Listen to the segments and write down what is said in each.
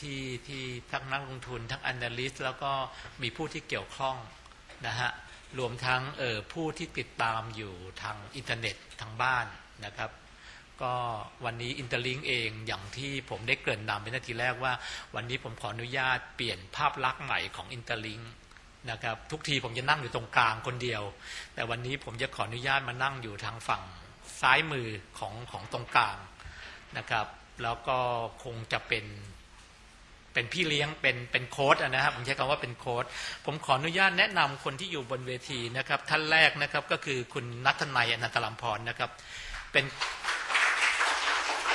ที่ที่ทั้งนักลงทุนทั้ง analyst แล้วก็มีผู้ที่เกี่ยวข้องนะฮะรวมทั้งผู้ที่ติดตามอยู่ทางอินเทอร์เน็ตทางบ้านนะครับ ก็วันนี้อินเตอร์ลิงเองอย่างที่ผมได้เกริ่นนำไปนาทีแรกว่า วันนี้ผมขออนุญาตเปลี่ยนภาพลักษณ์ใหม่ของอินเตอร์ลิงนะครับทุกทีผมจะนั่งอยู่ตรงกลางคนเดียว แต่วันนี้ผมจะขออนุญาตมานั่งอยู่ทางฝั่งซ้ายมือของของตรงกลางนะครับ แล้วก็คงจะเป็นเป็นพี่เลี้ยงเป็นเป็นโค้ดนะครับผมใช้คำว่าเป็นโค้ดผมขออนุญาตแนะนำคนที่อยู่บนเวทีนะครับ ท่านแรกนะครับก็คือคุณนัทนัยอนันตลัมพรนะครับ เป็น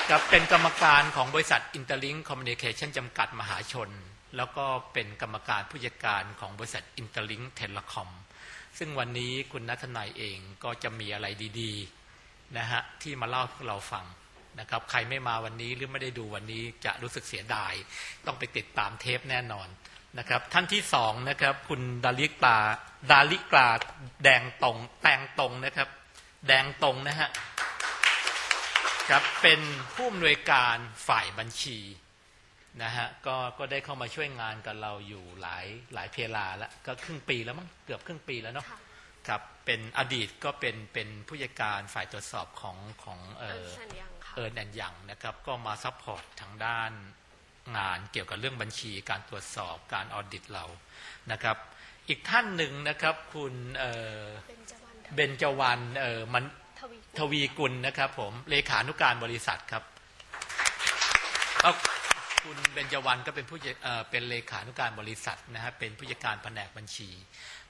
ครับเป็นกรรมการของบริษัท Interlink Communication จำกัดมหาชน แล้วก็เป็นกรรมการผู้จัดการของบริษัท Interlink Telecom ซึ่งวันนี้คุณนัทนัยเองก็จะมีอะไรดี ๆ นะฮะที่มาเล่าให้พวกเราฟัง นะครับ ใครไม่มาวันนี้หรือไม่ได้ดูวันนี้จะรู้สึกเสียดาย ต้องไปติดตามเทปแน่นอนนะครับ ท่านที่สองนะครับ คุณดาลิกาดาลิกาแดงตรงแตงตรงนะครับ แดงตรงนะฮะครับเป็นผู้อำนวยการฝ่ายบัญชีนะฮะก็ก็ได้เข้ามาช่วยงานกับเราอยู่หลายหลายเพลาแล้วก็ครึ่งปีแล้วมั้งเกือบครึ่งปีแล้วเนาะค่ะครับเป็นอดีตก็เป็นเป็นผู้จัดการฝ่ายตรวจสอบของของเอเอิ อร์นสัญยังค่ะเอิร์นแอนยังนะครับก็มาซัพพอร์ตทางด้านงานเกี่ยวกับเรื่องบัญชีการตรวจสอบการออดิตเรานะครับ อีกท่านหนึ่งนะครับคุณเอ่อเป็นจวันเบญจวรรณเอ่อมันทวีทวีกุลนะครับผมเลขานุการบริษัทครับก็คุณเบญจวรรณก็เป็นผู้จัดเอ่อเป็นเลขานุการบริษัทนะฮะเป็นผู้จัดการแผนกบัญชี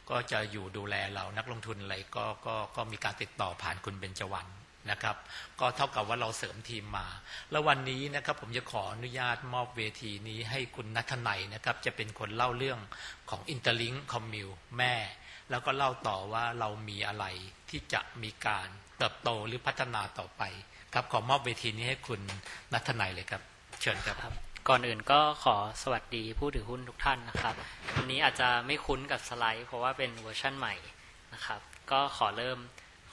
ก็จะอยู่ดูแลเรานักลงทุนอะไรก็ก็ก็มีการติดต่อผ่านคุณเบญจวรรณ นะครับ ก็เท่ากับว่าเราเสริมทีมมา แล้ววันนี้นะครับผมจะขออนุญาตมอบเวทีนี้ให้คุณนัทนัยนะครับ จะเป็นคนเล่าเรื่องของ Interlink c o m m u แม่ แล้วก็เล่าต่อว่าเรามีอะไรที่จะมีการเติบโตหรือพัฒนาต่อไป ครับขอมอบเวทีนี้ให้คุณนัทนัยเลยครับ เชิญครับรบก่อนอื่นก็ขอสวัสดีผู้ถือหุ้นทุกท่านนะครับวันนี้อาจจะไม่คุ้นกับสไลด์ เพราะว่าเป็นเวอร์ชันใหม่นะครับ ก็ขอเริ่ม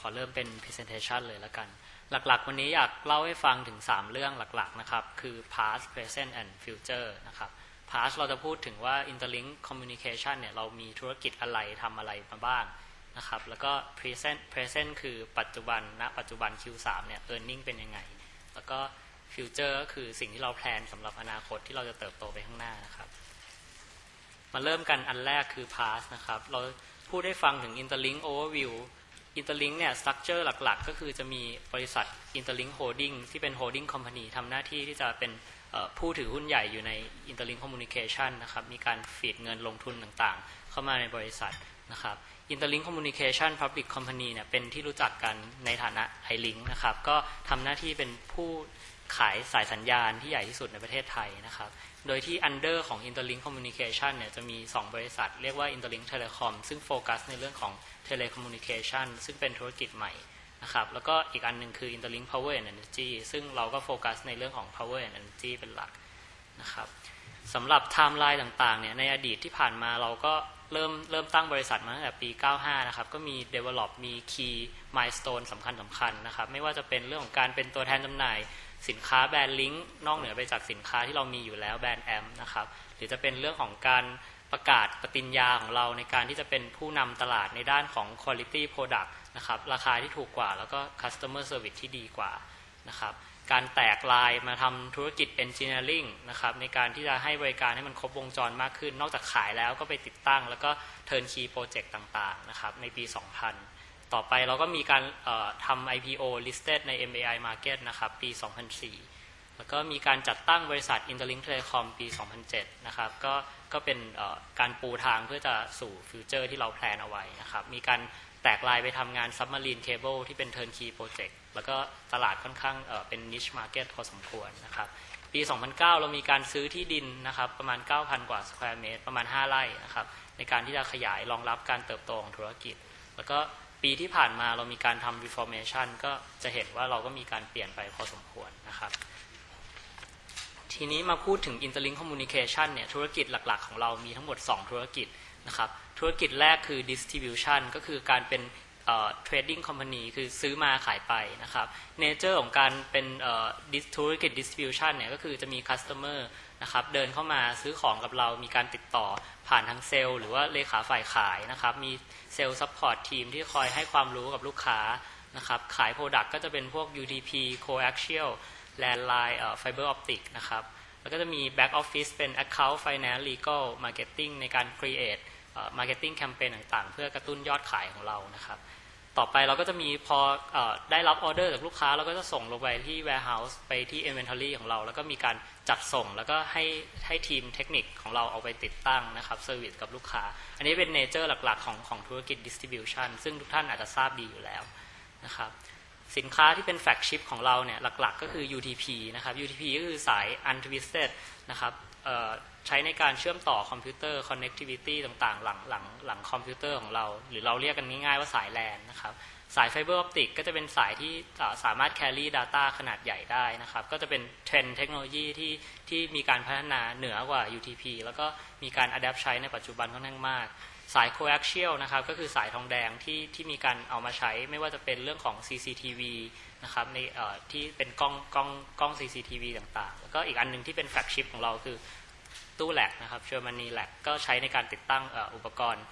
อเริ่มเป็น presentation เลยแล้วกัน หลักๆ วันนี้อยากเล่าให้ฟังถึง 3 เรื่องหลักๆนะครับ คือ past present and future นะครับ past เราจะพูดถึงว่า interlink communication เนี่ยเรามีธุรกิจอะไรทำอะไรมาบ้างนะครับ แล้วก็ present present คือปัจจุบันณปัจจุบัน Q3 เนี่ย earning เป็นยังไง แล้วก็ฟิวเจอร์ก็คือสิ่งที่เราแพลนสำหรับอนาคตที่เราจะเติบโตไปข้างหน้านะครับ มาเริ่มกันอันแรกคือ past นะครับ เราพูดได้ฟังถึง interlink overview อินเตอร์ลิงเนี่ยสตั๊กเจอร์หลักๆ ก็คือจะมีบริษัทอินเตอร์ลิงโฮดิ้งที่เป็นโฮดิ้งคอมพานีทำหน้าที่ที่จะเป็นผู้ถือหุ้นใหญ่อยู่ในอินเตอร์ลิงคอมมูนิเคชันนะครับมีการฟีดเงินลงทุนต่างๆ เข้ามาในบริษัทนะครับอินเตอร์ลิงคอมมูนิเคชันพับลิกคอมพานีเนี่ยเป็นที่รู้จักกันในฐานะไอลิงนะครับก็ทำหน้าที่เป็นผู้ ขายสายสัญญาณที่ใหญ่ที่สุดในประเทศไทยนะครับ โดยที่ under ของ Interlink Communication เนี่ยจะมี 2 บริษัท เรียกว่า Interlink Telecom ซึ่งโฟกัสในเรื่องของ Telecommunication ซึ่งเป็นธุรกิจใหม่นะครับแล้วก็อีกอันหนึ่งคือ Interlink Power and Energy ซึ่งเราก็โฟกัสในเรื่องของ Power and Energy เป็นหลักนะครับสำหรับไทม์ไลน์ต่างๆเนี่ยในอดีตที่ผ่านมาเราก็เริ่มเริ่มตั้งบริษัทมาตั้งแต่ปี 95 นะครับ ก็มี develop มี key milestone สำคัญสำคัญนะครับ ไม่ว่าจะเป็นเรื่องของการเป็นตัวแทนจำหน่าย สินค้าแบรนด์ลิงก์นอกเหนือไปจากสินค้าที่เรามีอยู่แล้วแบรนด์แอมนะครับหรือจะเป็นเรื่องของการประกาศปฏิญญาของเราในการที่จะเป็นผู้นำตลาดในด้านของ quality product นะครับราคาที่ถูกกว่า แล้วก็ customer service ที่ดีกว่านะครับการแตกลายมาทำธุรกิจ engineering นะครับในการที่จะให้บริการให้มันครบวงจรมากขึ้น นอกจากขายแล้วก็ไปติดตั้ง แล้วก็ turnkey project ต่างๆนะครับในปี 2000 ต่อไปเราก็มีการทำ IPO listed ใน MAI Market นะครับ ปี 2004 แล้วก็มีการจัดตั้งบริษัท Interlink Telecom ปี 2007 นะครับ ก็ก็เป็นการปูทางเพื่อจะสู่ฟิวเจอร์ที่เราแพลนเอาไว้นะครับ มีการแตกลายไปทำงาน Submarine Cable ที่เป็น Turnkey Project แล้วก็ตลาดค่อนข้างเเป็น Niche Market พอสมควรนะครับปี 2009 เรามีการซื้อที่ดินนะครับประมาณ 9,000 กว่าสแควร์เมตรประมาณ 5 ไร่นะครับในการที่จะขยายรองรับการเติบโตของธุรกิจ แล้วก็ ปีที่ผ่านมาเรามีการทำ reformation ก็จะเห็นว่าเราก็มีการเปลี่ยนไปพอสมควรนะครับ ทีนี้มาพูดถึง Interlink Communication เนี่ยธุรกิจหลักๆ ของเรามีทั้งหมด 2 ธุรกิจนะครับ ธุรกิจแรกคือ distribution ก็คือการเป็นเทรดดิ้งคอมพานีคือซื้อมาขายไปนะครับเนเจอร์ของการเป็นธุรกิจดิสติบิวชันเนี่ยก็คือจะมีคัสเตอร์ นะครับ เดินเข้ามาซื้อของกับเรามีการติดต่อผ่านทางเซลล์หรือว่าเลขาฝ่ายขายนะครับ มีเซลล์ซัพพอร์ตทีมที่คอยให้ความรู้กับลูกค้านะครับ ขายโปรดักต์ก็จะเป็นพวก UDP coaxial landline เอ่อ fiber optic นะครับ แล้วก็จะมี back office เป็น account finance legal marketing ในการ create เอ่อ marketing campaign ต่างๆ เพื่อกระตุ้นยอดขายของเรานะครับ ต่อไปเราก็จะมีพออได้รับออเดอร์จากลูกค้าเราก็จะส่งลงไปที่ warehouse ไปที่ inventory ของเรา แล้วก็มีการจัดส่งแล้วก็ให้ให้ทีมเทคนิคของเราเอาไปติดตั้งนะครับเซอร์วิสกับลูกค้า อันนี้เป็นเนเจอร์หลักๆ ของของธุรกิจ distribution ซึ่งทุกท่านอาจจะทราบดีอยู่แล้วนะครับสินค้าที่เป็นแฟกชิพของเราเนี่ยหลักๆ ก็คือ UTP นะครับ UTP ก็คือสาย untwisted นะครับ ใช้ในการเชื่อมต่อคอมพิวเตอร์ connectivity ต่างๆ หลังหลังหลังคอมพิวเตอร์ของเรา หรือเราเรียกกันง่ายๆว่าสายแลนนะครับ สายไฟเบอร์ออปติกก็จะเป็นสายที่สามารถ carry data ขนาดใหญ่ได้นะครับ ก็จะเป็นเทรนเทคโนโลยีที่ที่มีการพัฒนาเหนือกว่า UTP แล้วก็มีการ adapt ใช้ในปัจจุบันค่อนข้างมากสาย coaxial นะครับก็คือสายทองแดงที่ที่มีการเอามาใช้ไม่ว่าจะเป็นเรื่องของ CCTV นะครับในที่เป็นกล้องกล้องกล้อง CCTV ต่างๆ แล้วก็อีกอันหนึงที่เป็นแฟลกชิพของเราคือ ตู้แลกนะครับเชอร์มานีแลกก็ใช้ในการติดตั้งอ่ออุปกรณ์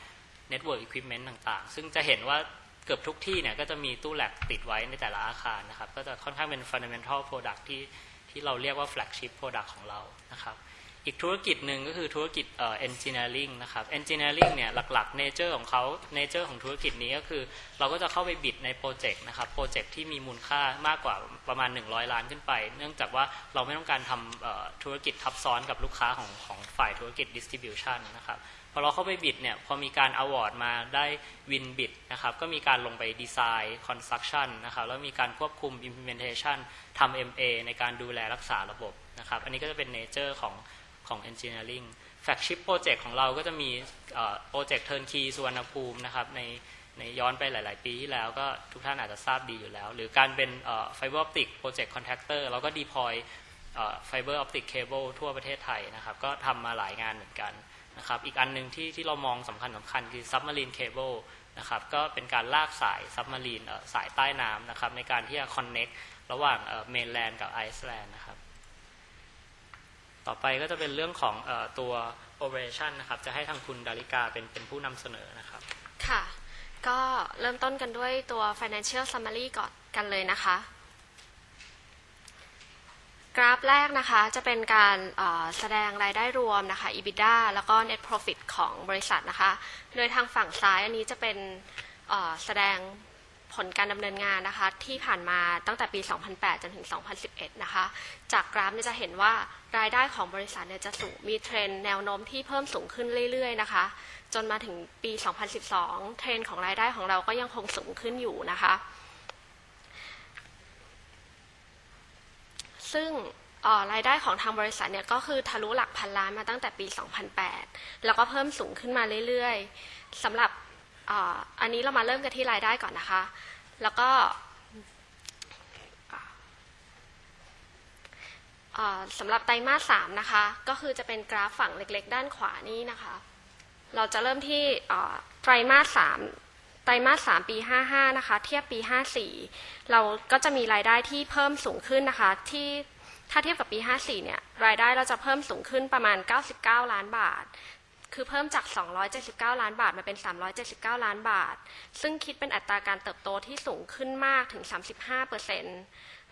Network Equipment ต่างๆ ซึ่งจะเห็นว่าเกือบทุกที่เนี่ยก็จะมีตู้แลกติดไว้ในแต่ละอาคารนะครับ ก็จะค่อนข้างเป็น fundamental product ที่ที่เราเรียกว่า flagship product ของเรานะครับ อีกธุรกิจหนึ่งก็คือธุรกิจเอ่อ engineering นะครับ engineering เนี่ยหลักๆ nature ของเขา nature ของธุรกิจนี้ก็คือ เราก็จะเข้าไปบิดในโปรเจกต์นะครับ โปรเจกต์ที่มีมูลค่ามากกว่าประมาณ 100 ล้านขึ้นไป เนื่องจากว่าเราไม่ต้องการทำเอ่อธุรกิจทับซ้อนกับลูกค้าของของฝ่ายธุรกิจ distribution นะครับพอเราเข้าไปบิดเนี่ยพอมีการ award มาได้วินบิดนะครับก็มีการลงไปดีไซน์ construction นะครับแล้วมีการควบคุม implementation ทำ MA ในการดูแลรักษาระบบนะครับอันนี้ก็จะเป็น nature ของ ของ engineering flagship project ของเราก็จะมีโปรเจกต์ turnkey สุวรรณภูมินะครับในในย้อนไปหลาย ๆ ปีที่แล้วก็ทุกท่านอาจจะทราบดีอยู่แล้ว หรือการเป็นไฟเอ่อ fiber optic project contractor เราก็ deploy เอ่อ fiber optic cable ทั่วประเทศไทยนะครับ ก็ทำมาหลายงานเหมือนกันนะครับ อีกอันหนึ่งที่ที่เรามองสำคัญสำคัญคือ submarine cable นะครับก็เป็นการลากสาย submarine เอ่อสายใต้น้ำนะครับในการที่จะ connect ระหว่างเอ่อ mainland กับ Iceland นะครับ ต่อไปก็จะเป็นเรื่องของอตัว operation นะครับ จะให้ทางคุณดาริกาเป็นเป็นผู้นำเสนอนะครับ ค่ะ ก็เริ่มต้นกันด้วยตัว financial summary ก่อนกันเลยนะคะ กราฟแรกนะคะจะเป็นการแสดงรายได้รวมนะคะ EBITDA แล้วก็ net profit ของบริษัทนะคะ โดยทางฝั่งซ้ายอันนี้จะเป็นแสดง ผลการดำเนินงานนะคะที่ผ่านมาตั้งแต่ปี 2008 จนถึง 2011 นะคะ จากกราฟเนี่ยจะเห็นว่ารายได้ของบริษัทเนี่ยจะสูงมีเทรนด์แนวโน้มที่เพิ่มสูงขึ้นเรื่อยๆนะคะ จนมาถึงปี 2012 เทรนด์ของรายได้ของเราก็ยังคงสูงขึ้นอยู่นะคะ ซึ่งรายได้ของทางบริษัทเนี่ยก็คือทะลุหลักพันล้านมาตั้งแต่ปี 2008 แล้วก็เพิ่มสูงขึ้นมาเรื่อยๆสำหรับ อันนี้เรามาเริ่มกันที่รายได้ก่อนนะคะ แล้วก็สำหรับไตรมาสสามนะคะ ก็คือจะเป็นกราฟฝั่งเล็กๆ ด้านขวานี้นะคะ เราจะเริ่มที่ไตรมาสสามไตรมาสสามปี 55 นะคะ เทียบปี 54 เราก็จะมีรายได้ที่เพิ่มสูงขึ้นนะคะ ที่ถ้าเทียบกับปี 54 เนี่ย รายได้เราจะเพิ่มสูงขึ้นประมาณ 99 ล้านบาท คือเพิ่มจาก 279 ล้านบาทมาเป็น 379 ล้านบาท ซึ่งคิดเป็นอัตราการเติบโตที่สูงขึ้นมากถึง 35เปอร์เซ็นต์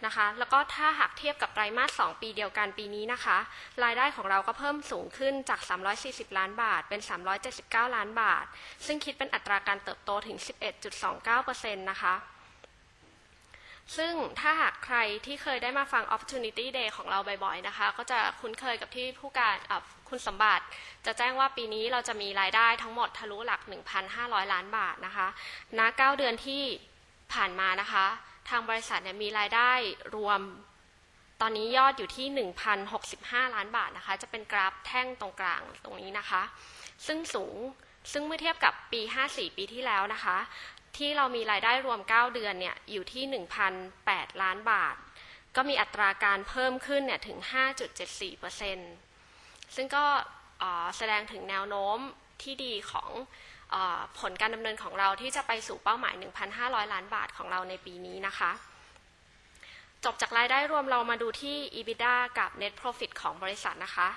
นะคะ แล้วก็ถ้าหากเทียบกับไตรมาส 2 ปีเดียวกันปีนี้นะคะ รายได้ของเราก็เพิ่มสูงขึ้นจาก 340 ล้านบาท เป็น 379 ล้านบาท ซึ่งคิดเป็นอัตราการเติบโตถึง 11.29%นะคะซึ่งถ้าหากใครที่เคยได้มาฟัง Opportunity Day ของเราบ่อยๆ นะคะ ก็จะคุ้นเคยกับที่ผู้การ คุณสมบัติ จะแจ้งว่าปีนี้เราจะมีรายได้ทั้งหมดทะลุหลัก 1,500 ล้านบาทนะคะณ9เดือนที่ผ่านมานะคะ ทางบริษัทเนี่ยมีรายได้รวมตอนนี้ยอดอยู่ที่ 1,065 ล้านบาทนะคะ จะเป็นกราฟแท่งตรงกลางตรงนี้นะคะ ซึ่งสูงซึ่งเมื่อเทียบกับปี 54 ปีที่แล้วนะคะ ที่เรามีรายได้รวม 9 เดือนเนี่ยอยู่ที่ 1,008 ล้านบาท ก็มีอัตราการเพิ่มขึ้นเนี่ยถึง 5.74%ซึ่งก็นต์ ซึ่งก็แสดงถึงแนวโน้มที่ดีของอผลการดำเนินของเราที่จะไปสู่เป้าหมาย 1,500 ล้านบาทของเราในปีนี้นะคะ จบจากรายได้รวมเรามาดูที่ EBITDA กับ Net Profit ของบริษัทนะคะ